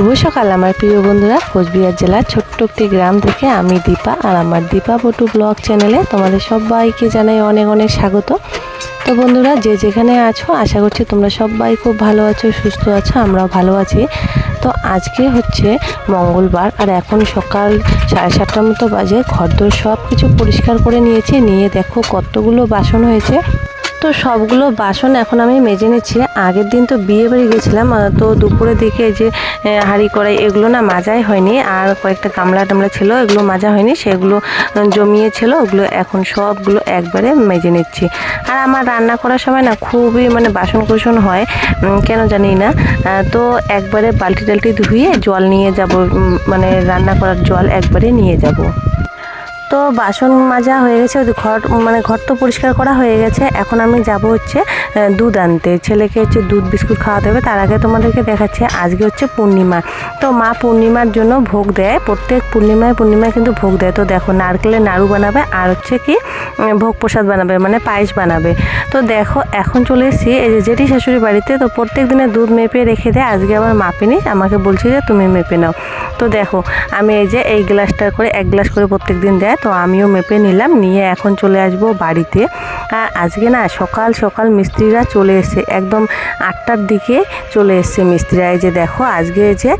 শুভ সকাল, আমার প্রিয় বন্ধুরা। কোচবিহার জেলার ছোট্ট একটি গ্রাম থেকে আমি দীপা আর আমার দীপা বটু ব্লগ চ্যানেলে তোমাদের সবাইকে জানাই অনেক অনেক স্বাগত। তো বন্ধুরা, যে যেখানে আছো, আশা করছি তোমরা সবাই খুব ভালো আছো, সুস্থ আছো, আমরাও ভালো আছি। তো আজকে হচ্ছে মঙ্গলবার আর এখন সকাল সাড়ে সাতটার মতো বাজে, ঘরদোর সব কিছু পরিষ্কার করে নিয়েছি। নিয়ে দেখো কতগুলো বাসন হয়েছে। তো সবগুলো বাসন এখন আমি মেজে নিচ্ছি। আগের দিন তো বিয়ে বাড়ি গেছিলাম তো দুপুরের দিকে যে হাঁড়ি কড়াই এগুলো না মাজাই হয়নি আর কয়েকটা গামলা টামলা ছিল, এগুলো মাজা হয়নি, সেগুলো জমিয়েছিল, ওগুলো এখন সবগুলো একবারে মেজে নিচ্ছি। আর আমার রান্না করার সময় না খুবই মানে বাসন কুসন হয় কেন জানি না তো একবারে বালতি টালতি ধুয়ে জল নিয়ে যাব মানে রান্না করার জল একবারে নিয়ে যাব। তো বাসন মাজা হয়ে গেছে ঘর মানে ঘর তো পরিষ্কার করা হয়ে গেছে। এখন আমি যাব হচ্ছে দুধ আনতে। ছেলেকে হচ্ছে দুধ বিস্কুট খাওয়াতে হবে, তার আগে তোমাদেরকে দেখাচ্ছে, আজকে হচ্ছে পূর্ণিমা। তো মা পূর্ণিমার জন্য ভোগ দেয়, প্রত্যেক পূর্ণিমায় পূর্ণিমায় কিন্তু ভোগ দেয়। তো দেখো, নারকেলের নাড়ু বানাবে, আর হচ্ছে কি ভোগ প্রসাদ বানাবে মানে পায়েস বানাবে। তো দেখো, এখন চলে এসেছি, এই যে জেঠি শাশুড়ি বাড়িতে, তো প্রত্যেক দিনে দুধ মেপে রেখে দেয়। আজকে আবার মাপিনি আমাকে বলছি যে তুমি মেপে নাও। তো দেখো, আমি এই যে এই গ্লাসটা করে, এক গ্লাস করে প্রত্যেক দিন দেয়। তো আমিও মেপে নিলাম, নিয়ে এখন চলে আসব বাড়িতে। আজকে না সকাল সকাল মিস্ত্রিরা চলে এসে, একদম আটটার দিকে চলে এসছে মিস্ত্রিরা। এই যে দেখো, আজকে যে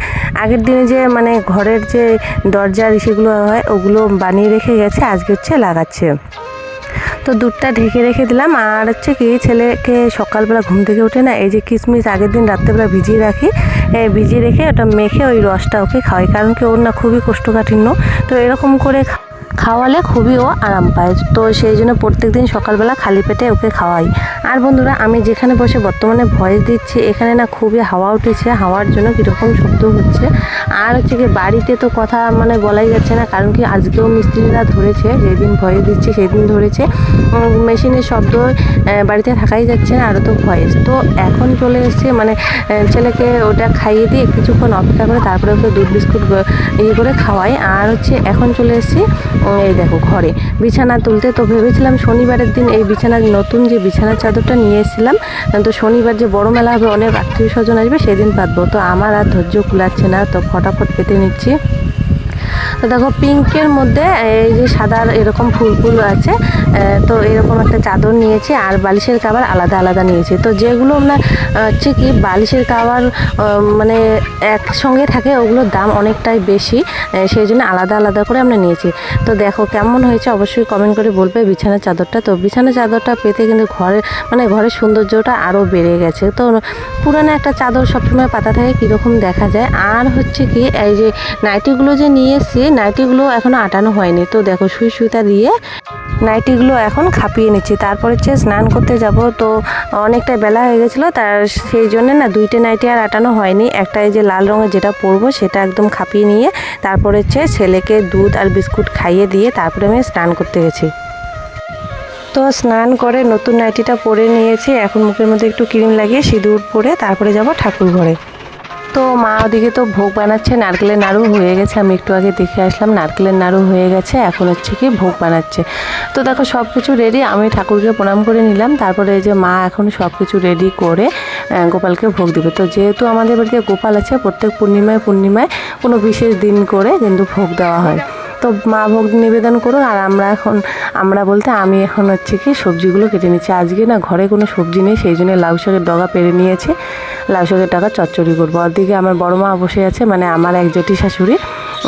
আগের দিনে যে মানে ঘরের যে দরজার সেগুলো হয়, ওগুলো বানিয়ে রেখে গেছে, আজকে হচ্ছে লাগাচ্ছে। তো দুধটা ঢেকে রেখে দিলাম। আর হচ্ছে কি, ছেলেকে সকালবেলা ঘুম থেকে উঠে না, এই যে কিশমিশ আগের দিন রাত্রেবেলা ভিজিয়ে রাখি ভিজিয়ে রেখে ওটা মেখে ওই রসটা ওকে খাওয়াই, কারণ কি ওর না খুবই কোষ্ঠকাঠিন্য। তো এরকম করে খাওয়ালে খুবই ও আরাম পায়। তো সেই জন্য প্রত্যেক দিন সকালবেলা খালি পেটে ওকে খাওয়াই। আর বন্ধুরা, আমি যেখানে বসে বর্তমানে ভয়েস দিচ্ছি, এখানে না খুবই হাওয়া উঠেছে। হাওয়ার জন্য কীরকম শব্দ হচ্ছে। আর হচ্ছে কি, বাড়িতে তো কথা মানে বলাই যাচ্ছে না, কারণ কি আজকেও মিস্ত্রিরা ধরেছে, যেদিন ভয়েস দিচ্ছি সেদিন ধরেছে। মেশিনের শব্দ বাড়িতে থাকাই যাচ্ছে না, আরও তো ভয়েস। তো এখন চলে এসছে মানে ছেলেকে ওটা খাইয়ে দিয়ে কিছুক্ষণ অপেক্ষা করে তারপরে ওকে দুধ বিস্কুট ইয়ে করে খাওয়াই। আর হচ্ছে এখন চলে এসেছি এই দেখো ঘরে বিছানা তুলতে, তো ভেবেছিলাম শনিবারের দিন এই বিছানার নতুন যে বিছানার চাদরটা নিয়ে এসেছিলাম তো শনিবার যে বড় মেলা হবে, অনেক আত্মীয় স্বজন আসবে, সেদিন পাতবো তো আমার আর ধৈর্য কুলাচ্ছে না, তো ফটাফট পেতে নিচ্ছি। তো দেখো পিঙ্কের মধ্যে এই যে সাদা এরকম ফুল ফুল আছে তো এরকম একটা চাদর নিয়েছি আর বালিশের কাবার আলাদা আলাদা নিয়েছি। তো যেগুলো আমরা হচ্ছে কি বালিশের কাবার মানে একসঙ্গে থাকে, ওগুলোর দাম অনেকটাই বেশি সেই জন্য আলাদা আলাদা করে আমরা নিয়েছি। তো দেখো কেমন হয়েছে, অবশ্যই কমেন্ট করে বলবে বিছানার চাদরটা। তো বিছানার চাদরটা পেতে কিন্তু ঘরের মানে ঘরের সৌন্দর্যটা আরও বেড়ে গেছে। তো পুরানো একটা চাদর সবসময় পাতা থাকে, কীরকম দেখা যায়। আর হচ্ছে কি, এই যে নাইটিগুলো যে নিয়ে এসেছি নাইটিগুলো এখনও আটানো হয়নি। তো দেখো সুই সুইটা দিয়ে নাইটিগুলো এখন খাপিয়ে নিচ্ছি। তারপর হচ্ছে স্নান করতে যাব, তো অনেকটা বেলা হয়ে গেছিল, তার সেই জন্য না দুইটা নাইটি আর আটানো হয়নি। একটা এই যে লাল রঙের যেটা পরবো, সেটা একদম খাপিয়ে নিয়ে তারপর হচ্ছে ছেলেকে দুধ আর বিস্কুট খাইয়ে দিয়ে তারপরে আমি স্নান করতে গেছি। তো স্নান করে নতুন নাইটিটা পরে নিয়েছি। এখন মুখের মধ্যে একটু ক্রিম লাগিয়ে সিঁদুর পরে তারপরে যাব ঠাকুর ঘরে। তো মা ওদিকে তো ভোগ বানাচ্ছে, নারকেলের নাড়ু হয়ে গেছে। আমি একটু আগে দেখে আসলাম, নারকেলের নাড়ু হয়ে গেছে, এখন হচ্ছে কি ভোগ বানাচ্ছে। তো দেখো সব কিছু রেডি আমি ঠাকুরকে প্রণাম করে নিলাম। তারপরে এই যে মা এখন সব কিছু রেডি করে গোপালকে ভোগ দেবে। তো যেহেতু আমাদের বাড়িতে গোপাল আছে, প্রত্যেক পূর্ণিমায় পূর্ণিমায় কোনো বিশেষ দিন করে কিন্তু ভোগ দেওয়া হয়। তো মা ভোগ নিবেদন করুক আর আমরা এখন, আমরা বলতে আমি এখন হচ্ছে কি সবজিগুলো কেটে নিচ্ছি। আজকে না ঘরে কোনো সবজি নেই, সেই জন্য লাউ শাকের ডগা পেরে নিয়েছি। লাউ শাকের ডগা চচ্চড়ি করব। ওদিকে আমার বড় মা বসে আছে মানে আমার এক জেঠি শাশুড়ি,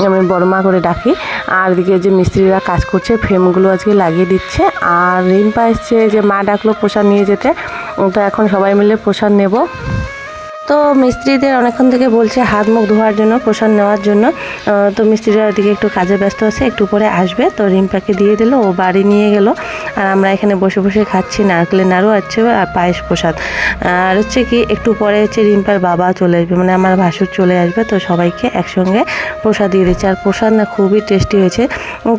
আমি বড় মা করে ডাকি। আর এদিকে যে মিস্ত্রিরা কাজ করছে, ফ্রেমগুলো আজকে লাগিয়ে দিচ্ছে। আর রিম্পা এসছে যে মা ডাকলো প্রসাদ নিয়ে যেতে। তো এখন সবাই মিলে প্রসাদ নেব। তো মিস্ত্রিদের অনেকক্ষণ থেকে বলছে হাত মুখ ধোয়ার জন্য প্রসাদ নেওয়ার জন্য। তো মিস্ত্রিরা ওদিকে একটু কাজে ব্যস্ত আছে, একটু পরে আসবে। তো রিম্পাকে দিয়ে দিল, ও বাড়ি নিয়ে গেল। আর আমরা এখানে বসে বসে খাচ্ছি নারকেলের নাড়ু আছে আর পায়েস প্রসাদ। আর হচ্ছে কি, একটু পরে হচ্ছে রিম্পার বাবা চলে আসবে মানে আমার ভাসুর চলে আসবে। তো সবাইকে একসঙ্গে প্রসাদ দিয়ে দিচ্ছে। আর প্রসাদ না খুবই টেস্টি হয়েছে।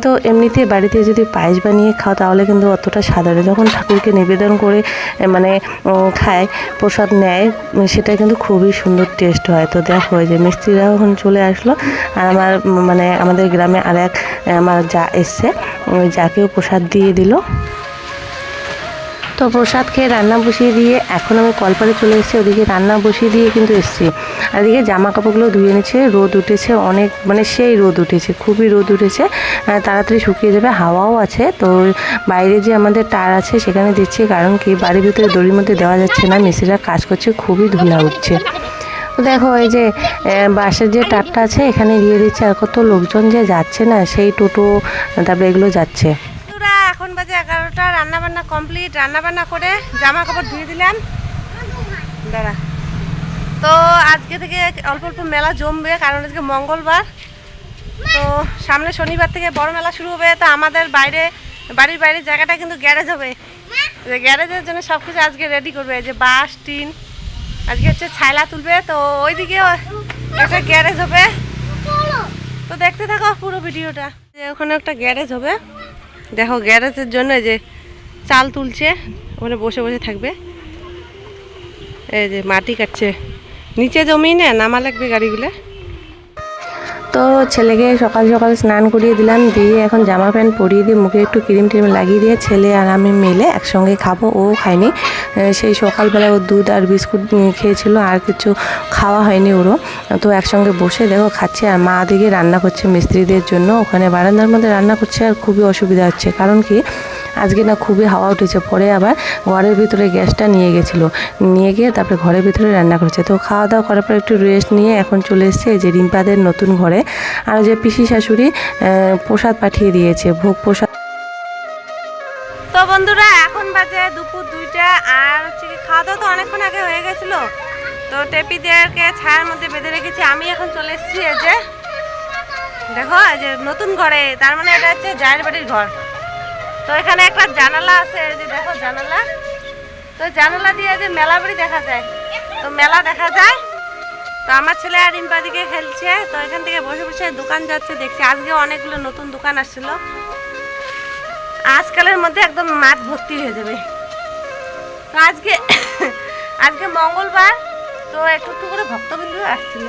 তো এমনিতে বাড়িতে যদি পায়েস বানিয়ে খাও, তাহলে কিন্তু অতটা সাধারণ। যখন ঠাকুরকে নিবেদন করে মানে খায়, প্রসাদ নেয়, সেটা কিন্তু খুবই সুন্দর টেস্ট হয়। তো দেখো যে মিস্ত্রিরা ওখানে চলে আসলো। আর আমার মানে আমাদের গ্রামে আর এক আমার যা এসছে, ওই যাকেও প্রসাদ দিয়ে দিল। তো প্রসাদ খেয়ে রান্না বসিয়ে দিয়ে এখন আমি কলপারে চলে এসেছি, ওদিকে রান্না বসিয়ে দিয়ে কিন্তু এসেছি। আর এদিকে জামা কাপড়গুলো ধুয়ে নিচ্ছে রোদ উঠেছে অনেক মানে সেই রোদ উঠেছে, খুবই রোদ উঠেছে। তাড়াতাড়ি শুকিয়ে যাবে, হাওয়াও আছে। তো বাইরে যে আমাদের টার আছে সেখানে দিচ্ছি, কারণ কি বাড়ির ভিতরে দড়ির মধ্যে দেওয়া যাচ্ছে না মিস্ত্রিরা কাজ করছে, খুবই ধুলা উঠছে। তো দেখো এই যে বাসের যে টারটা আছে, এখানে দিয়ে দিচ্ছে, আর কত লোকজন যে যাচ্ছে না, সেই টোটো, তারপরে এগুলো যাচ্ছে। বাজে এগারোটা রান্না বান্না কমপ্লিট রান্নাবান্না করে জামা কাপড় ধুয়ে দিলাম। দাঁড়া। তো আজকে থেকে অল্প অল্প মেলা জমবে, কারণ আজকে মঙ্গলবার। তো সামনে শনিবার থেকে বড় মেলা শুরু হবে, তো আমাদের বাইরে, বাড়ির বাইরে জায়গাটা কিন্তু গ্যারেজ হবে। যে গ্যারেজের জন্য সব কিছু আজকে রেডি করবে যে বাস, টিন, আজকে হচ্ছে ছাইলা তুলবে, তো ওইদিকে একটা গ্যারেজ হবে। তো দেখতে থাকো পুরো ভিডিওটা। যে ওখানে একটা গ্যারেজ হবে। দেখো গ্যারেজের জন্য যে চাল তুলছে, ওখানে বসে বসে থাকবে। এই যে মাটি কাটছে। নিচে জমি না, নামা লাগবে গাড়িগুলো। তো ছেলেকে সকাল সকাল স্নান করিয়ে দিলাম, দিয়ে এখন জামা প্যান্ট পরিয়ে দিয়ে মুখে একটু ক্রিম টিম লাগিয়ে দিয়ে ছেলে আর আমি মিলে একসঙ্গে খাব, ও খায়নি। সেই সকালবেলায় ও দুধ আর বিস্কুট খেয়েছিল, আর কিছু খাওয়া হয়নি ওরও। তো একসঙ্গে বসে দেখো খাচ্ছে, আর মা দিকে রান্না করছে মিস্ত্রিদের জন্য। ওখানে বারান্দার মধ্যে রান্না করছে আর খুবই অসুবিধা হচ্ছে। কারণ কি? আজকে না খুবই হাওয়া উঠেছে, পরে আবার ঘরের ভিতরে গ্যাসটা নিয়ে গেছিল। নিয়ে গিয়ে তারপরে ঘরের ভিতরে রান্না করেছে। তো খাওয়া দাওয়া করার পর একটু রেস্ট নিয়ে এখন চলে এসেছে যে রিম্পাদের নতুন ঘরে। আর যে পিসি শাশুড়ি প্রসাদ পাঠিয়ে দিয়েছে, ভোগ প্রসাদ। তো বন্ধুরা, এখন বাজে দুপুর দুইটা, আর হচ্ছে কি খাওয়া দাওয়া তো অনেকক্ষণ আগে হয়ে গেছিল। তো টেপি টেপিদেরকে ছায়ার মধ্যে বেঁধে রেখেছি, আমি এখন চলে এসেছি এই যে, দেখো এই যে নতুন ঘরে, তার মানে এটা হচ্ছে জায়ের বাড়ির ঘর। তো এখানে একটা জানালা আছে যে দেখো জানালা। তো জানালা দিয়ে যে মেলা বাড়ি দেখা যায়। তো মেলা দেখা যায়। তো আমার ছেলে আর রিম্পা দিকে খেলছে। তো এখান থেকে বসে বসে দোকান যাচ্ছে, দেখছি আজকে অনেকগুলো নতুন দোকান আসছিল। আজকালের মধ্যে একদম মাঠ ভর্তি হয়ে যাবে। তো আজকে আজকে মঙ্গলবার, তো একটু একটু করে ভক্তবিন্দু আসছিল।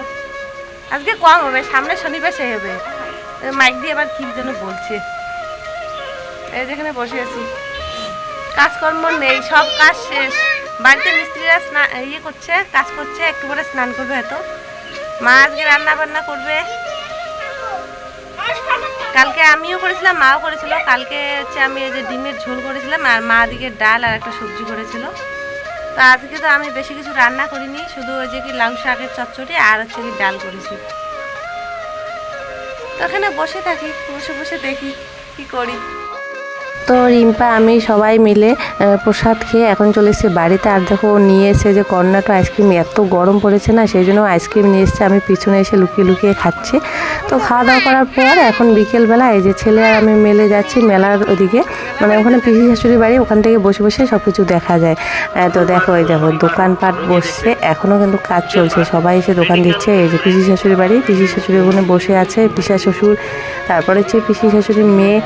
আজকে কম হবে, সামনে শনিবার সে হবে। মাইক দিয়ে আবার কি যেন বলছে। এই যেখানে বসে আছি। কাজকর্ম নেই, সব কাজ শেষ। বাড়িতে মিস্ত্রিরা স্নান ইয়ে করছে, কাজ করছে, একটু করে স্নান করবে হয়তো। মা আজকে রান্না বান্না করবে। কালকে আমিও করেছিলাম, মাও করেছিল। কালকে হচ্ছে আমি এই যে ডিমের ঝোল করেছিলাম, আর মা দিকে ডাল আর একটা সবজি করেছিল। তো আজকে তো আমি বেশি কিছু রান্না করিনি, শুধু ওই যে কি লাউ শাকের চচ্চড়ি আর হচ্ছে কি ডাল করেছি। তো এখানে বসে থাকি, বসে বসে দেখি কি করি। তো রিম্পা, আমি সবাই মিলে প্রসাদ খেয়ে এখন চলে এসেছি বাড়িতে। আর দেখো, ও নিয়ে এসে যে কর্নাটো আইসক্রিম, এত গরম পড়েছে না, সেই জন্য আইসক্রিম নিয়ে এসেছে। আমি পিছনে এসে লুকিয়ে লুকিয়ে খাচ্ছি। তো খাওয়া দাওয়া করার পর এখন বিকেলবেলা এই যে ছেলে আর আমি মেলে যাচ্ছি মেলার ওদিকে। মানে ওখানে পিসি শাশুড়ি বাড়ি, ওখান থেকে বসে বসে সব কিছু দেখা যায়। তো দেখো, এই দেখো, দোকানপাট বসছে। এখনও কিন্তু কাজ চলছে। সবাই এসে দোকান দিচ্ছে। এই যে পিসি শাশুড়ি বাড়ি, পিসি শাশুড়ি ওখানে বসে আছে, পিসা শ্বশুর, তারপরে হচ্ছে পিসি শাশুড়ির মেয়ে,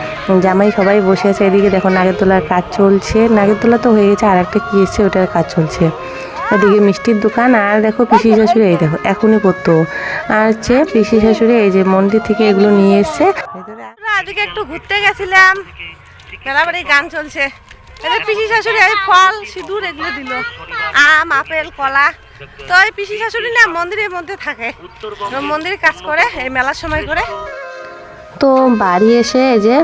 জামাই সবাই বসে আছে। এদিকে দেখো নাগরদোলার কাজ চলছে। নাগরদোলা তো হয়ে গেছে আর একটা কি এসছে, ওটার কাজ চলছে। ওদিকে মিষ্টির দোকান আর দেখো পিসি শাশুড়ি, এই দেখো, এখনই করতো। আর হচ্ছে পিসি শাশুড়ি এই যে মন্দির থেকে এগুলো নিয়ে এসছে। আজকে একটু ঘুরতে গেছিলাম। মেলাবাড়ি গান চলছে। এদের পিসি শাশুড়ি, এই ফল, সিঁদুর এগুলো দিল। আম, আপেল, কলা। তো এই পিসি শাশুড়ি না মন্দিরের মধ্যে থাকে। মন্দিরে কাজ করে এই মেলার সময় করে। তো বাড়ি এসে এই যে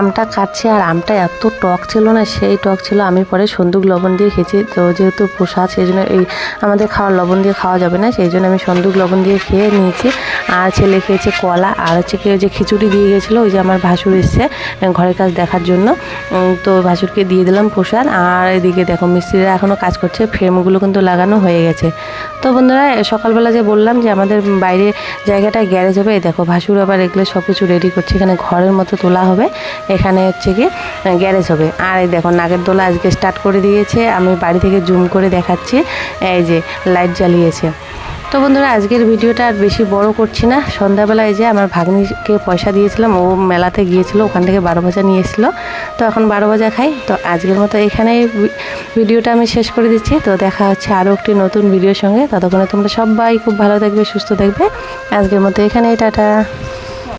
আমটা খাচ্ছে আর আমটা এত টক ছিল না, সেই টক ছিল। আমি পরে সন্দুক লবণ দিয়ে খেয়েছি। তো যেহেতু প্রসাদ, সেই জন্য এই আমাদের খাওয়ার লবণ দিয়ে খাওয়া যাবে না, সেই জন্য আমি সন্দুক লবণ দিয়ে খেয়ে নিয়েছি। আর ছেলে খেয়েছে কলা আর হচ্ছে কি ওই যে খিচুড়ি দিয়ে গেছিল, ওই যে আমার ভাসুর এসছে ঘরের কাজ দেখার জন্য। তো ভাসুরকে দিয়ে দিলাম প্রসাদ। আর এদিকে দেখো মিস্ত্রিরা এখনও কাজ করছে, ফ্রেমগুলো কিন্তু লাগানো হয়ে গেছে। তো বন্ধুরা সকালবেলা যে বললাম যে আমাদের বাইরে জায়গাটা গ্যারেজ হবে দেখো ভাসুর আবার এগুলো সব কিছু রেডি করছে। এখানে ঘরের মতো তোলা হবে। এখানে হচ্ছে কি গ্যারেজ হবে। আর এই দেখো, নাগের দোলা আজকে স্টার্ট করে দিয়েছে। আমি বাড়ি থেকে জুম করে দেখাচ্ছি। এই যে লাইট জ্বালিয়েছে। তো বন্ধুরা, আজকের ভিডিওটা আর বেশি বড় করছি না। সন্ধ্যাবেলায় যে আমার ভাগ্নিকে পয়সা দিয়েছিলাম, ও মেলাতে গিয়েছিল, ওখান থেকে বারো ভাজা নিয়ে এসেছিল। তো এখন বারো ভাজা খাই। তো আজকের মতো এখানেই ভিডিওটা আমি শেষ করে দিচ্ছি। তো দেখা হচ্ছে আরও একটি নতুন ভিডিওর সঙ্গে। ততক্ষণে তোমরা সবাই খুব ভালো থাকবে, সুস্থ থাকবে। আজকের মতো এখানেই, টাটা।